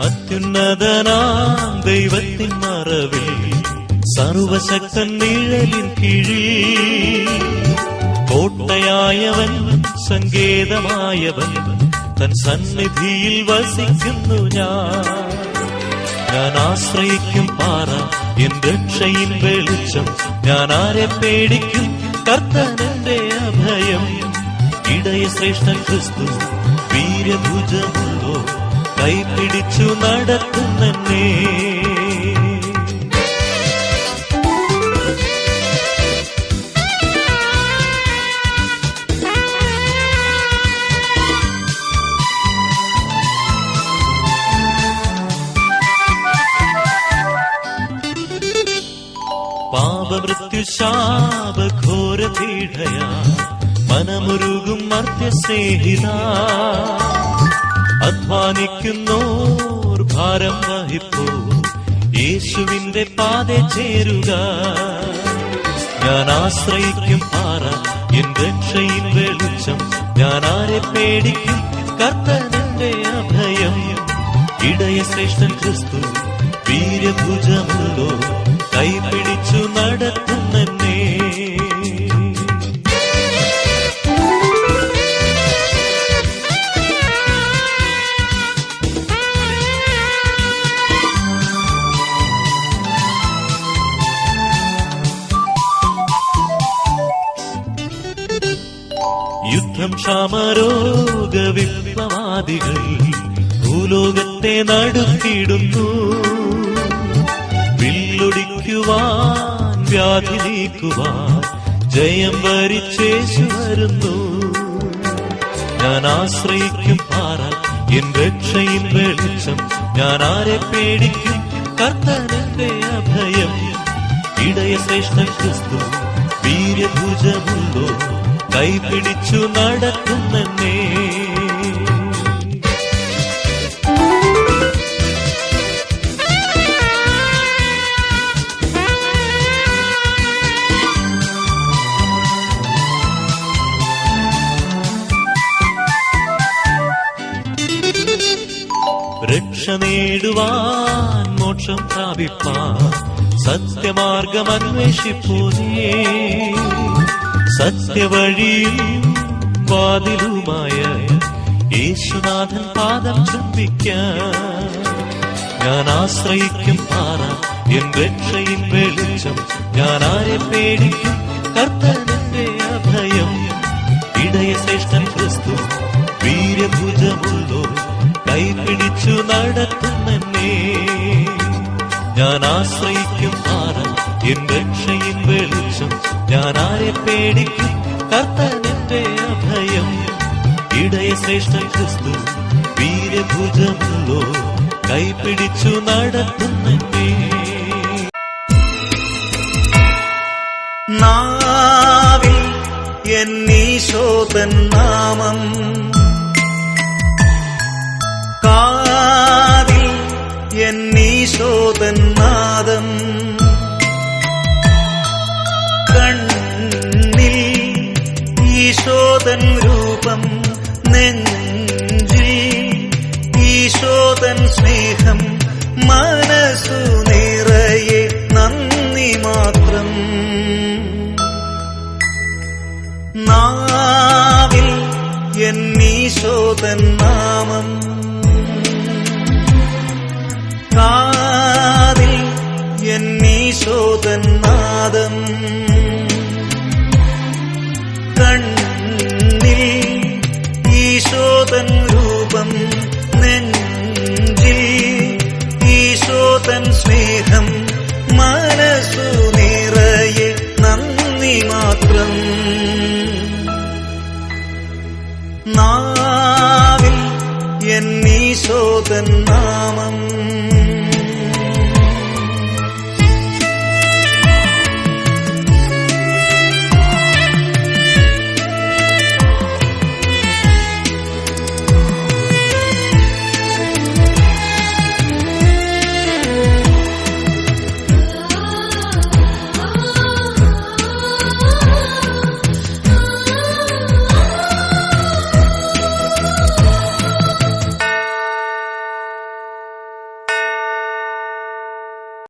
അത്യുന്നതനാം ദൈവത്തിൻ മറവിൽ സർവശക്തൻ നിഴലിൻ കീഴിൽ. കോട്ടയായവൻ സങ്കേതമായവൻ തൻ സന്നിധിയിൽ വസിക്കുന്നു ഞാൻ. ഞാൻ ആശ്രയിക്കും പാറ എൻ രക്ഷയിൽ വെളിച്ചം. ഞാൻ ആരെ പേടിക്കും? കർത്തനന്റെ അഭയം. ഇടയ ശ്രേഷ്ഠൻ ക്രിസ്തു വീരഭുജമുള്ളോ കൈപിടിച്ചു നടത്തുന്നേ പാപമൃത്യു ശാപഘോര പീഠയാ മനമുരുകും മർത്യസ്നേഹിത. അധ്വാനിക്കുന്നോർ ഭാരം വഹിപ്പോ. യേശുവിന്റെ പാത ചേരുക. ഞാൻ ആശ്രയിക്കും പാറ എൻ രക്ഷയിൽ വെളിച്ചം. ഞാൻ ആരെ പേടിക്കും കർത്തനന്റെ അഭയം. ഇടയ ശ്രേഷ്ഠൻ ക്രിസ്തു വീരഭുജമുള്ളോ കൈപിടിച്ചു നടത്തുന്നേ യുദ്ധം ക്ഷാമരോഗ വിപ്ലവാദികൾ ഭൂലോകത്തെ നടുക്കിടുന്നു വില്ലൊടിക്കുവാൻ വ്യാധി നീക്കുവാൻ ജയം വരിച്ചേശു വരുന്നു. ഞാൻ ആശ്രയിക്കും പാറ എൻ രക്ഷയിൽ വെളിച്ചം. ഞാൻ ആരെ പേടിക്കും? കർത്തനന്റെ അഭയം. ഇടയ ശ്രേഷ്ഠ ക്രിസ്തു വീര്യഭുജമുള്ളോ കൈപിടിച്ചു നടക്കുന്നേ രക്ഷ നേടുവാൻ മോക്ഷം പ്രാപിപ്പാൻ സത്യമാർഗം അന്വേഷിപ്പൂനേ സത്യവഴിയും വാതിലുമായ യേശുനാഥൻ പാദം ചുംബിക്കാൻ ഞാൻ ആശ്രയിക്കും പാറ എൻ രക്ഷയിൽ വെളിച്ചം. ഞാൻ ആരെ പേടിക്കും? കർത്തനന്റെ അഭയം. ഇടയ ശ്രേഷ്ഠൻ ക്രിസ്തു വീരഭുജമുള്ളോ കൈപിടിച്ചു നടത്തുന്നേ ഞാൻ ആശ്രയിക്കും പാറ എൻ രക്ഷയിൻ വെളിച്ചം. ഞാൻ ആരെ പേടിക്കും. കർത്തനന്റെ അഭയം. ഇടയ ശ്രേഷ്ഠൻ ക്രിസ്തു വീരഭുജമുള്ളോ കൈപിടിച്ചു നടത്തുന്നേ നാവിൽ എന്നീശോതൻ നാമം. കാതിൽ എന്നീശോതൻ നാദം ഈശോതൻ രൂപം നെഞ്ചിൽ ഈശോതൻ സ്നേഹം മനസ്സു നിറയെ നന്ദി മാത്രം. നാവിൽ എന്നീശോതൻ നാമം. കാതിൽ എന്നീശോതൻ നാദം. കണ്ണിൽ രൂപം നെഞ്ചിൽ ഈശോതൻ സ്നേഹം മനസ്സു നിറയെ നന്ദി മാത്രം. നാവിൽ എന്നീശോതൻ നാമം